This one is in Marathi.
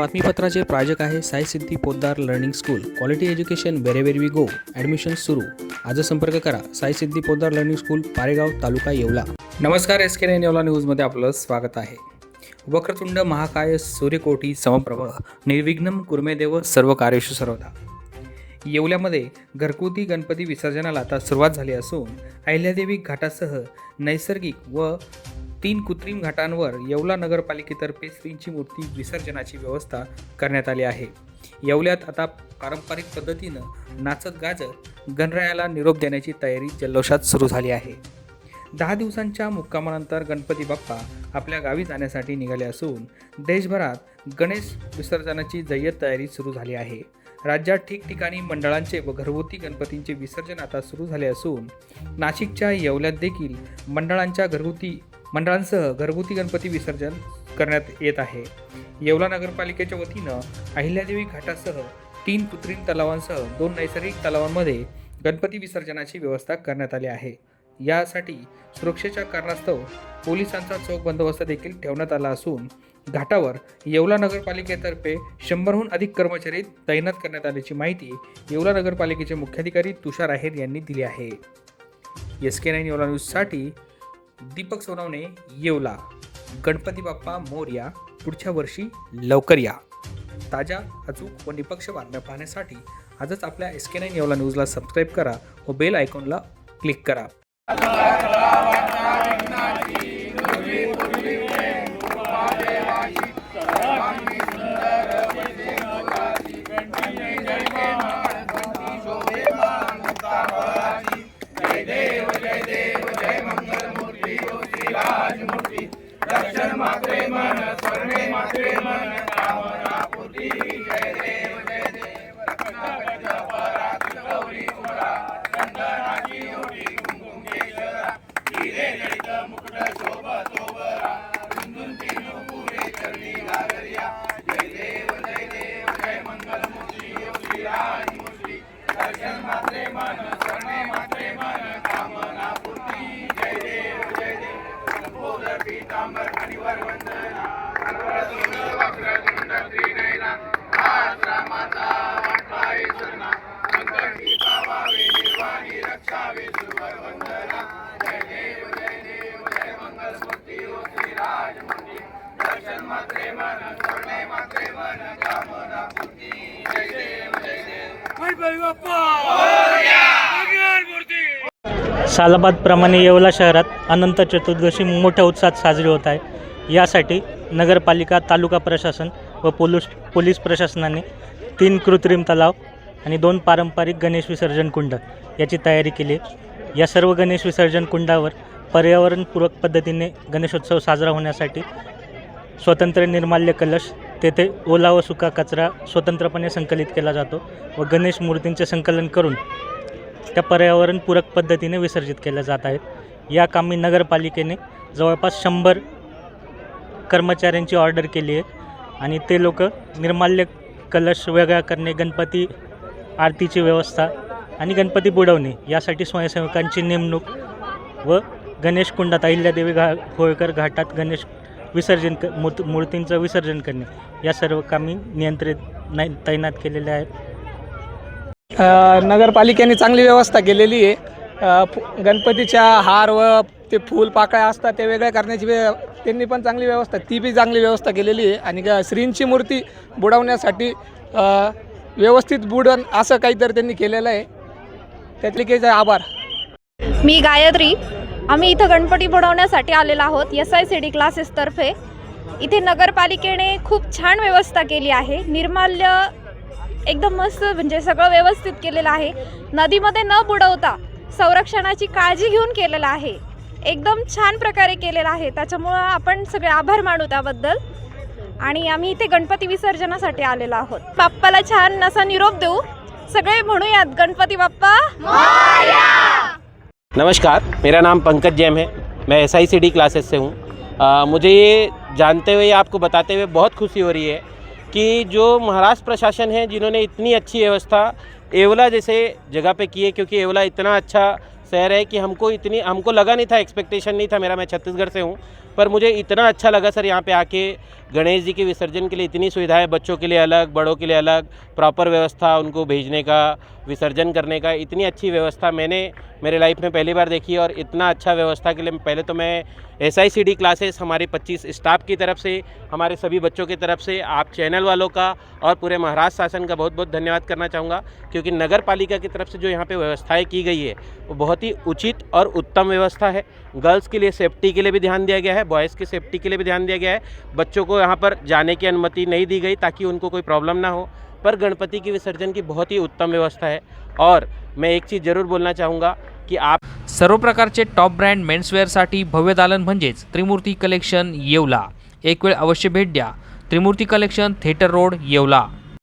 बातमीपत्राचे प्रायोजक आहे Sai Siddhi Poddar learning school. Quality education wherever we go admission सुरू. आज संपर्क करा. Sai Siddhi Poddar learning school Paregaon taluka Yeola. नमस्कार एस के नाईन येवला न्यूजमध्ये आपलं स्वागत आहे. वक्रतुंड महाकाय सूर्यकोटी समप्रभ निर्विघ्नम कुर्मेदेव सर्व कार्यशु सर्वदा. येवल्यामध्ये घरगुती गणपती विसर्जनाला आता सुरुवात झाली असून अहिल्यादेवी घाटासह नैसर्गिक व तीन कृत्रिम घाटांवर येवला नगरपालिकेतर्फे श्रींची मूर्ती विसर्जनाची व्यवस्था करण्यात आली आहे. येवल्यात आता पारंपरिक पद्धतीनं नाचत गाजत गणरायाला निरोप देण्याची तयारी जल्लोषात सुरू झाली आहे. दहा दिवसांच्या मुक्कामानंतर गणपती बाप्पा आपल्या गावी जाण्यासाठी निघाले असून देशभरात गणेश विसर्जनाची जय्यत तयारी सुरू झाली आहे. राज्यात ठिकठिकाणी मंडळांचे व घरगुती गणपतींचे विसर्जन आता सुरू झाले असून नाशिकच्या येवल्यात देखील मंडळांच्या घरगुती मंडळांसह घरगुती गणपती विसर्जन करण्यात येत आहे. येवला नगरपालिकेच्या वतीनं अहिल्यादेवी घाटासह तीन कृत्रिम तलावांसह दोन नैसर्गिक तलावांमध्ये गणपती विसर्जनाची व्यवस्था करण्यात आली आहे. यासाठी सुरक्षेच्या कारणास्तव पोलिसांचा चोख बंदोबस्त देखील ठेवण्यात आला असून घाटावर येवला नगरपालिकेतर्फे शंभरहून अधिक कर्मचारी तैनात करण्यात आल्याची माहिती येवला नगरपालिकेचे मुख्याधिकारी तुषार आहेर यांनी दिली आहे. एस के नाईन येवला न्यूजसाठी दीपक सोनवणे येवला. गणपती बाप्पा मोर्या पुढच्या वर्षी लवकर या. ताज्या अचूक व निपक्ष बातम्या पाहण्यासाठी आजच आपल्या एस के नाईन येवला न्यूजला सबस्क्राईब करा व बेल आयकॉनला क्लिक करा. अंबरखाणीवर वंदना वक्रतुंड त्रिनयना आज रामाचा वाटला येसुना संकटी पावावे निर्वाणी रक्षावे दर्शन मात्रे मन करणे मात्रे मन कामना पूर्ती जय देव सालाबादप्रमाणे येवला शहरात अनंत चतुर्दशी मोठ्या उत्साहात साजरी होत आहे. यासाठी नगरपालिका तालुका प्रशासन व पोलीस पोलीस प्रशासनाने तीन कृत्रिम तलाव आणि दोन पारंपरिक गणेश विसर्जन कुंड याची तयारी केली या सर्व गणेश विसर्जन कुंडावर पर्यावरणपूरक पद्धतीने गणेशोत्सव साजरा होण्यासाठी स्वतंत्र निर्माल्य कलश तेथे ओला व सुका कचरा स्वतंत्रपणे संकलित केला जातो व गणेश मूर्तींचे संकलन करून त्या पर्यावरणपूरक पद्धतीने विसर्जित केल्या जात आहेत. या कामी नगरपालिकेने जवळपास शंभर कर्मचाऱ्यांची ऑर्डर केली आहे आणि ते लोक निर्माल्य कलश वेगळा करणे गणपती आरतीची व्यवस्था आणि गणपती बुडवणे यासाठी स्वयंसेवकांची नेमणूक व गणेश कुंडात अहिल्यादेवी घा होळकर घाटात गणेश विसर्जन क मूर्त मूर्तींचं विसर्जन करणे या सर्व कामी नियंत्रित नाही तैनात केलेले आहेत. नगरपालिकेने चांगली व्यवस्था केलेली आहे. फु- गणपतीच्या हार व ते फूल पाकळ्या असतात ते वेगळ्या करण्याची वे त्यांनी पण चांगली व्यवस्था ती बी चांगली व्यवस्था केलेली आहे. आणि ग श्रींची मूर्ती बुडवण्यासाठी व्यवस्थित बुडण असं काहीतरी त्यांनी केलेलं आहे. त्यातले आभार. मी गायत्री. आम्ही इथं गणपती बुडवण्यासाठी आलेलो आहोत एस आय सी डी क्लासेसतर्फे इथे नगरपालिकेने खूप छान व्यवस्था केली आहे. निर्माल्य एकदम मस्त म्हणजे सगळं व्यवस्थित केलेलं आहे. नदीमध्ये न बुडवता संरक्षणाची काळजी घेऊन केलेलं आहे. एकदम छान प्रकारे केलेलं आहे. त्याच्यामुळं आपण सगळे आभार मानू त्याबद्दल. आणि आम्ही इथे गणपती विसर्जनासाठी आलेलो आहोत. बाप्पाला छान असा निरोप देऊ. सगळे म्हणूयात गणपती बाप्पा. नमस्कार मेरा नाम पंकज जैम है. मैं S I C D classes से हूँ. मुझे ये जानते हुए आपको बताते हुए बहुत खुशी हो रही है कि जो महाराष्ट्र प्रशासन है, जिन्होंने इतनी अच्छी व्यवस्था एवला जैसे जगह पे की है, क्योंकि एवला इतना अच्छा शहर है कि हमको इतनी, हमको लगा नहीं था एक्सपेक्टेशन नहीं था मेरा, मैं छत्तीसगढ़ से हूँ। पर मुझे इतना अच्छा लगा सर यहाँ पे आके गणेश जी के विसर्जन के लिए इतनी सुविधाएँ, बच्चों के लिए अलग, बड़ों के लिए अलग प्रॉपर व्यवस्था उनको भेजने का, विसर्जन करने का, इतनी अच्छी व्यवस्था मैंने मेरे लाइफ में पहली बार देखी है और इतना अच्छा व्यवस्था के लिए पहले तो मैं एस आई क्लासेस हमारे 25 स्टाफ की तरफ़ से, हमारे सभी बच्चों की तरफ़ से, आप चैनल वालों का और पूरे महाराष्ट्र शासन का बहुत बहुत धन्यवाद करना चाहूँगा, क्योंकि नगर पालिका की तरफ़ से जो यहाँ पे व्यवस्थाएँ की गई है, वो बहुत ही उचित और उत्तम व्यवस्था है। गर्ल्स के लिए सेफ्टी के लिए भी ध्यान दिया गया है बॉयज़ की सेफ्टी के लिए भी ध्यान दिया गया है। बच्चों को यहाँ पर जाने की अनुमति नहीं दी गई ताकि उनको कोई प्रॉब्लम ना हो। पर गणपति की विसर्जन की बहुत ही उत्तम व्यवस्था है। और मैं एक चीज़ ज़रूर बोलना चाहूँगा कि आप सर्व प्रकारचे टॉप ब्रँड मेन्सवेअरसाठी भव्य दालन म्हणजेच त्रिमूर्ती कलेक्शन येवला. एक वेळ अवश्य भेट द्या. Trimurti collection theatre road Yeola.